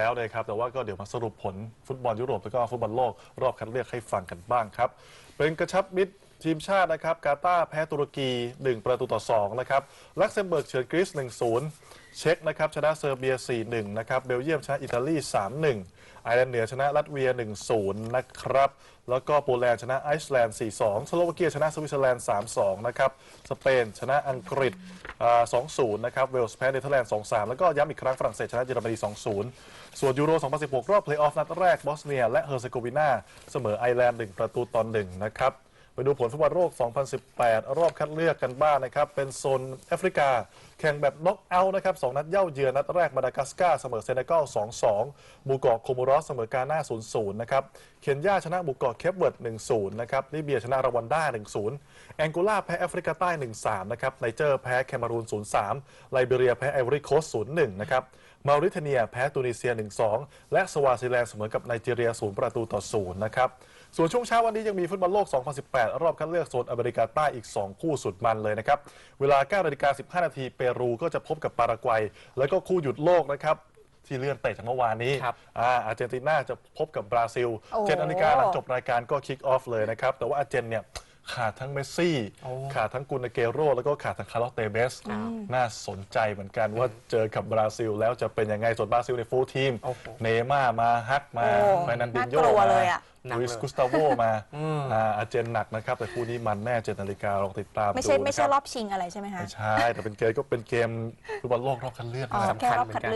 แล้วนะครับแต่ว่าก็เดี๋ยวมาสรุปผลฟุตบอลยุโรปแล้วก็ฟุตบอลโลกรอบคัดเลือกให้ฟังกันบ้างครับ เป็นกระชับมิตร ทีมชาตินะครับกาตาร์แพ้ตุรกี 1 ประตูต่อ2นะครับลักเซมเบิร์กเฉือนกรีซ1-0 เช็กนะครับชนะเซอร์เบีย 4-1 นะครับเบลเยียมชนะอิตาลี 3-1 ไอร์แลนด์เหนือชนะลัตเวีย 1-0 นะครับ แล้วก็โปแลนด์ชนะไอซ์แลนด์ 4-2 สโลวาเกียชนะสวิตเซอร์แลนด์ 3-2 นะครับสเปนชนะอังกฤษอ่า2-0 นะครับเวลส์แพ้เนเธอร์แลนด์ 2-3 แล้วก็ย้ำอีกครั้งฝรั่งเศสชนะเยอรมนี 2-0 ส่วนยูโร 2016 รอบเพลย์ออฟนัดแรกบอสเนีย และเฮอร์เซโกวีนาเสมอไอร์แลนด์ 1 ประตูต่อ1นะครับ ไปดูผลฟุตบอลโลก 2018 รอบคัดเลือกกันบ้างนะครับ เป็นโซนแอฟริกา แข่งแบบน็อกเอาท์นะครับ2นัดเย่าเยือนนัดแรกมาดากัสการ์เสมอเซเนกัล2-2หมู่เกาะโคโมรอสเสมอกาหน้า0-0นะครับเคนยาชนะหมู่เกาะเคปเวิร์ด1-0นะครับลิเบียชนะรวันด้า1-0แองโกลาแพ้แอฟริกาใต้ 1-3นะครับไนเจอร์แพ้แคนารูน0-3ไลเบียแพ้ไอวอรีโคสต์0-1นะครับมาริเทเนียแพ้ตูนิเซีย 1-2 และสวาซิแลนด์เสมอกับไนจีเรีย 0 ประตูต่อ 0 นะครับ ส่วนช่วงเช้าวันนี้ยังมีฟุตบอลโลก 2018 รอบคัดเลือกโซนอเมริกาใต้อีก 2 คู่สุดมันเลยนะครับ เวลา9นาฬิกา15 นาทีเปรูก็จะพบกับปารากวัย แล้วก็คู่หยุดโลกนะครับ ที่เลื่อนเตะจากเมื่อวานนี้ครับอ่าอาร์เจนตินาจะพบกับบราซิลโอ้ เจ็ดนาฬิกาหลังจบรายการก็คิกออฟเลยนะครับ แต่ว่าอาร์เจนเนี่ย ขาดทั้งเมสซี่โอ้ขาดทั้งกุนเกโร แล้วก็ขาดทั้งคาร์ลอสเตเบส น่าสนใจเหมือนกันว่าเจอกับบราซิล แล้วจะเป็นยังไงส่วนบราซิลในฟูลทีมโอ้โหเนย์ม่าร์มาฮักมาโอ้ไฟนันดินโยน่ากลัวมาเลยอะหนักลุยส์เลยกุสตาโวมาอืมอ่าอาร์เจนหนักนะครับ แต่คู่นี้มันแน่เจ็ดนาฬิกาลองติดตามไม่ใช่ดูไม่ใช่นะครอบชิงอะไรใช่ไหมคะ ไม่ใช่ แต่เป็นเกมก็เป็นเกมฟุตบอลโลกรอบคัดเลือกอ๋อนะครับแค่รอบคัดเลือก